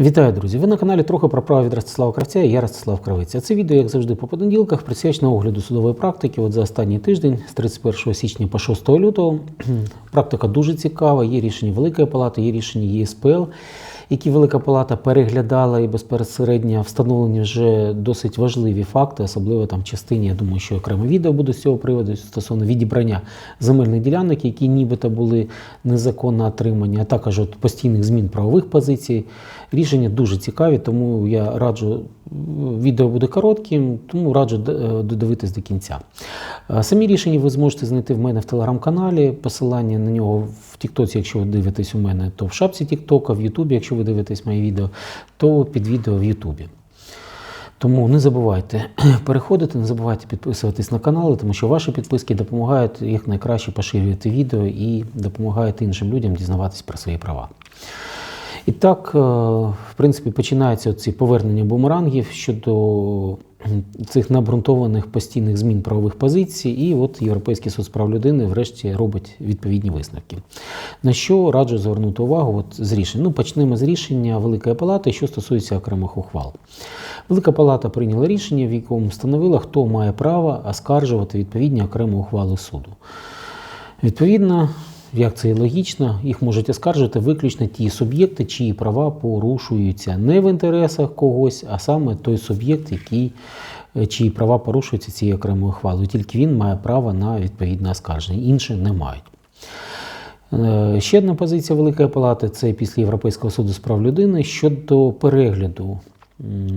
Вітаю, друзі! Ви на каналі трохи про право від Ростислава Кравця і я Ростислав Кравець. А це відео, як завжди, по понеділках, присвячено огляду судової практики. От за останній тиждень, з 31 січня по 6 лютого, практика дуже цікава. Є рішення Великої Палати, є рішення ЄСПЛ, які Велика Палата переглядала і безпосередньо встановлені вже досить важливі факти, особливо там в частині, я думаю, що окреме відео буде з цього приводу стосовно відібрання земельних ділянок, які нібито були незаконно отримані, а також от постійних змін правових позицій. Рішення дуже цікаві, тому я раджу, відео буде коротким, тому раджу е, додивитись до кінця. Е, Самі рішення ви зможете знайти в мене в телеграм-каналі. Посилання на нього в Тіктоці, якщо ви дивитесь у мене, то в шапці Тіктока, в Ютубі, якщо ви дивитесь мої відео, то під відео в Ютубі. Тому не забувайте переходити, не забувайте підписуватись на канали, тому що ваші підписки допомагають як найкраще поширювати відео і допомагають іншим людям дізнаватись про свої права. І так, е, в принципі, починаються ці повернення бумерангів щодо цих набрунтованих постійних змін правових позицій, і от Європейський суд з прав людини врешті робить відповідні висновки. На що раджу звернути увагу от з рішень. Ну, почнемо з рішення Великої Палати, що стосується окремих ухвал. Велика Палата прийняла рішення, в якому встановила, хто має право оскаржувати відповідні окремі ухвали суду. Відповідно, як це і логічно, їх можуть оскаржити виключно ті суб'єкти, чиї права порушуються не в інтересах когось, а саме той суб'єкт, який, е, чиї права порушуються цією окремою ухвалою. Тільки він має право на відповідне оскарження, інші не мають. Е, Ще одна позиція Великої Палати це після Європейського суду з прав людини щодо перегляду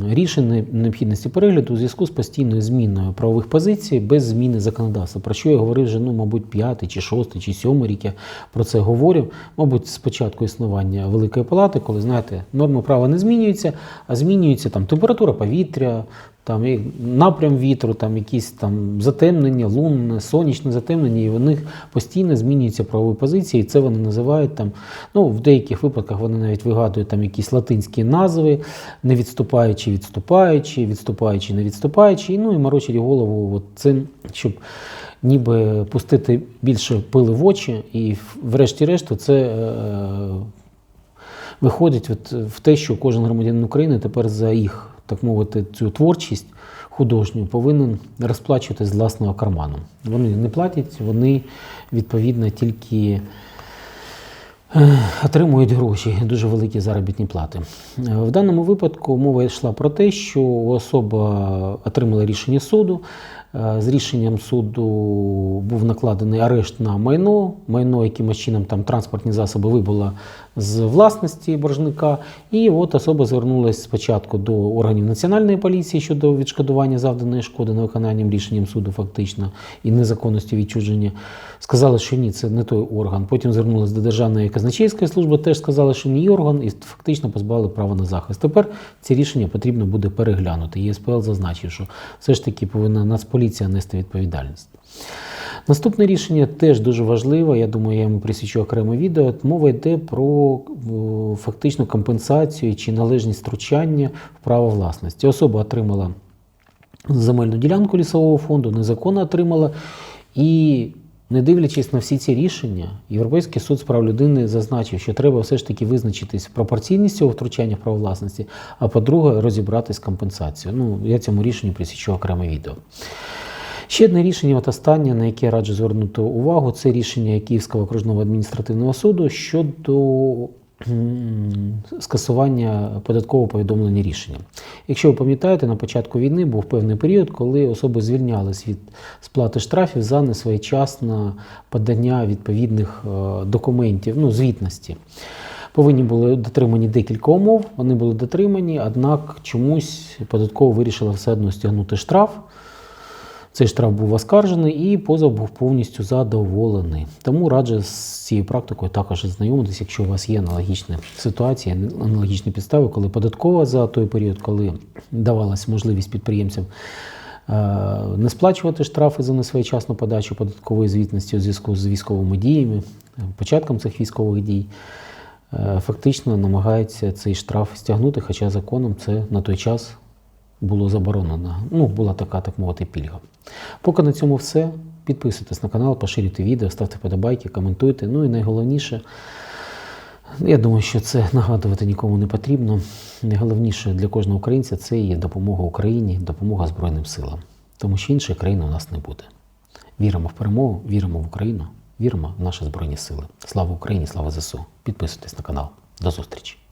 рішень необхідності перегляду у зв'язку з постійною зміною правових позицій без зміни законодавства. Про що я говорив вже, ну, мабуть, п'ятий чи шостий чи сьомий рік я про це говорив. Мабуть, з початку існування Великої Палати, коли знаєте, норми права не змінюються, а змінюється там температура повітря, там напрям вітру, там якісь там затемнення, лунне, сонячне затемнення, і в них постійно змінюються правові позиції, і це вони називають там. Ну, в деяких випадках вони навіть вигадують там якісь латинські назви, не відступаючи, відступаючи, відступаючи, не відступаючи, ну і морочать голову от цим, щоб ніби пустити більше пили в очі, і врешті-решт це. Е, виходить от в те, що кожен громадянин України тепер за їх, так мовити, цю творчість художню повинен розплачувати з власного карману. Вони не платять, вони відповідно тільки е, отримують гроші, дуже великі заробітні плати. Е, В даному випадку мова йшла про те, що особа отримала рішення суду. Е, З рішенням суду був накладений арешт на майно. Майно якимось чином там транспортні засоби вибуло з власності боржника. І от особа звернулася спочатку до органів національної поліції щодо відшкодування завданої шкоди на виконанням рішенням суду, фактично, і незаконності відчуження. Сказали, що ні, це не той орган. Потім звернулася до Державної казначейської служби, теж сказали, що її орган, і фактично позбавили права на захист. Тепер ці рішення потрібно буде переглянути. ЄСПЛ зазначив, що все ж таки повинна Нацполіція нести відповідальність. Наступне рішення теж дуже важливе. Я думаю, я йому присвячу окреме відео. Мова йде про фактичну компенсацію чи належність втручання в право власності. Особа отримала земельну ділянку лісового фонду, незаконно отримала. І не дивлячись на всі ці рішення, Європейський суд з прав людини зазначив, що треба все ж таки визначитись пропорційність цього втручання в право власності, а по-друге, розібратись з компенсацією. Ну, я цьому рішенню присічу окреме відео. Ще одне рішення, от останнє, на яке я раджу звернути увагу, це рішення Київського окружного адміністративного суду щодо скасування податкового повідомлення рішення. Якщо ви пам'ятаєте, на початку війни був певний період, коли особи звільнялись від сплати штрафів за несвоєчасне подання відповідних е, документів, ну, звітності. Повинні були дотримані декілька умов, вони були дотримані, однак чомусь податково вирішила все одно стягнути штраф. Цей штраф був оскаржений і позов був повністю задоволений. Тому раджу з цією практикою також ознайомитися, якщо у вас є аналогічні ситуації, аналогічні підстави, коли податкова за той період, коли давалась можливість підприємцям е, не сплачувати штрафи за несвоєчасну подачу податкової звітності у зв'язку з військовими діями, е, початком цих військових дій. е, Фактично намагається цей штраф стягнути, хоча законом це на той час було заборонено. Ну, була така, так мовити, пільга. Поки на цьому все. Підписуйтесь на канал, поширюйте відео, ставте подобайки, коментуйте. Ну і найголовніше, Я думаю, що це нагадувати нікому не потрібно. Найголовніше для кожного українця це є допомога Україні, допомога Збройним силам. Тому що іншої країни у нас не буде. Віримо в перемогу, віримо в Україну, віримо в наші Збройні Сили. Слава Україні, слава ЗСУ. Підписуйтесь на канал. До зустрічі!